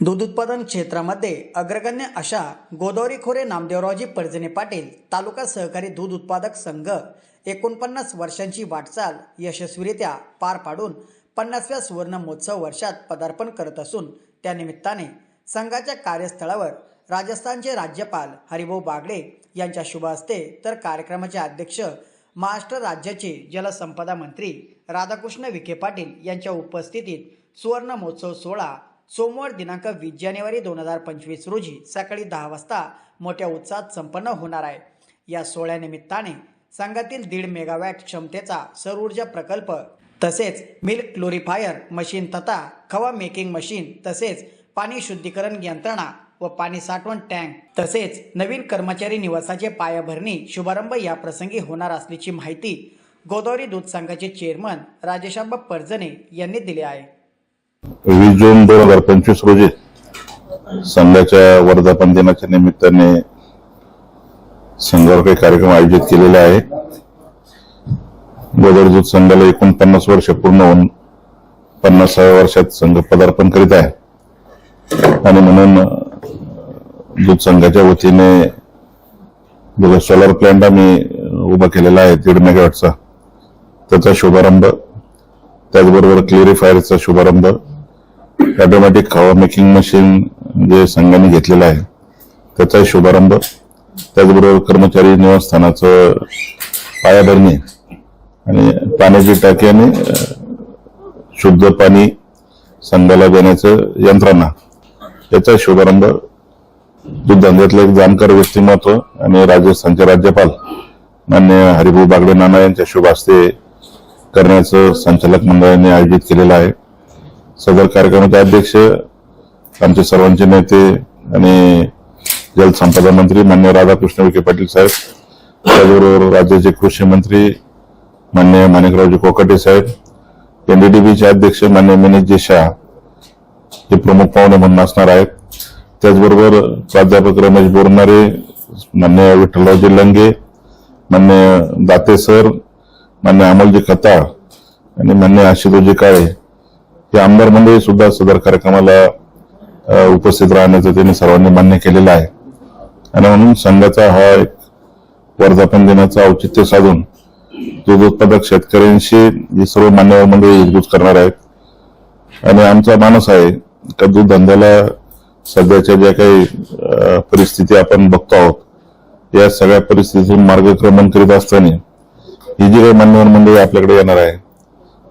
दूध उत्पादन क्षेत्रामध्ये अग्रगण्य अशा गोदावरी खोरे नामदेवरावजी परजने पाटील तालुका सहकारी दूध उत्पादक संघ एकोणपन्नास वर्षांची वाटचाल यशस्वीरित्या पार पाडून पन्नासव्या सुवर्ण महोत्सव वर्षात पदार्पण करत असून त्यानिमित्ताने संघाच्या कार्यस्थळावर राजस्थानचे राज्यपाल हरिभाऊ बागडे यांच्या शुभ हस्ते तर कार्यक्रमाचे अध्यक्ष महाराष्ट्र राज्याचे जलसंपदा मंत्री राधाकृष्ण विखे पाटील यांच्या उपस्थितीत सुवर्ण महोत्सव सोहळा सोमवार दिनांक वीस जानेवारी दोन हजार पंचवीस रोजी सकाळी दहा वाजता मोठ्या उत्साहात संपन्न होणार आहे. या सोहळ्यानिमित्ताने संघातील दीड मेगावॅट क्षमतेचा सौर ऊर्जा प्रकल्प तसेच मिल्क क्लोरिफायर मशीन तथा खवा मेकिंग मशीन तसेच पाणी शुद्धीकरण यंत्रणा व पाणी साठवण टँक तसेच नवीन कर्मचारी निवासाचे पायाभरणी शुभारंभ या प्रसंगी होणार असल्याची माहिती गोदावरी दूध संघाचे चेअरमन राजेशाबा परजने यांनी दिली आहे. वीस जून दोन हजार पंचवीस रोजी संघाच्या वर्धापन दिनाच्या निमित्ताने संघावर काही कार्यक्रम आयोजित केलेला आहे. गोदरजूत दूध संघाला एकोणपन्नास वर्ष पूर्ण होऊन पन्नासाव्या वर्षात संघ पदार्पण करीत आहे. आणि म्हणून दूध संघाच्या वतीने जो सोलर प्लॅन्ट आम्ही उभा केलेला आहे दीड मेगावॅटचा त्याचा शुभारंभ त्याचबरोबर क्लिअरिफायरचा शुभारंभ ऑटोमॅटिक खावा मेकिंग मशीन जे संघाने घेतलेलं आहे त्याचा शुभारंभ. त्याचबरोबर कर्मचारी निवासस्थानाचं पायाभरणी आणि पाण्याची टाकी आणि शुद्ध पाणी संघाला देण्याचं यंत्रणा. याचा शुभारंभ दूध एक जाणकार व्यक्तिमत्व आणि राजस्थानचे राज्यपाल मान्य हरिभाऊ बागडे नाना यांच्या शुभ हस्ते करण्याचं संचालक मंडळाने आयोजित केलेलं आहे. सदर कार्यक्रमाचे अध्यक्ष आमचे सर्वांचे नेते आणि जलसंपदा मंत्री मान्य राधाकृष्ण विखे पाटील साहेब त्याचबरोबर राज्याचे कृषी मंत्री मान्य माणिकरावजी कोकाटे साहेब एनडीडीबीचे अध्यक्ष मान्य मिनितजी शाह हे प्रमुख पाहुणे म्हणून असणार आहेत. त्याचबरोबर प्राध्यापक रमेश बोरणारे मान्य विठ्ठलरावजी लंगे मान्य दाते सर मान्य अमोलजी खताळ आणि मान्य आशिषजी काळे हे आमदार मंडळी सुद्धा सदर कार्यक्रमाला उपस्थित राहण्याचं त्यांनी सर्वांनी मान्य केलेलं आहे. आणि म्हणून संघाचा हा एक वर्धापन दिनाचं औचित्य साधून दूध उत्पादक शेतकऱ्यांशी हे सर्व मान्यवर मंडळी एकजूट करणार आहेत. आणि आमचा मानस आहे का दूध धंद्याला सध्याच्या ज्या काही परिस्थिती आपण बघतो आहोत या सगळ्या परिस्थितीतून मार्गक्रमण करीत असताना ही जी काही मान्यवर मंडळी आपल्याकडे येणार आहे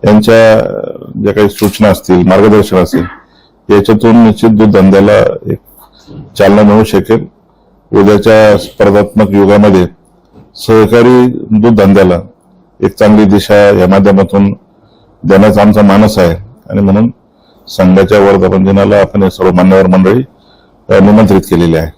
यांच्या ज्या काही सूचना असतील मार्गदर्शन असेल याच्यातून निश्चित दूध धंद्याला एक चालना मिळू शकेल. उद्याच्या स्पर्धात्मक युगामध्ये सहकारी दूध धंद्याला एक चांगली दिशा या माध्यमातून देण्याचा आमचा मानस आहे. आणि म्हणून संघाच्या वर्धापन दिनाला आपण हे सर्व मान्यवर मंडळी निमंत्रित केलेले आहे.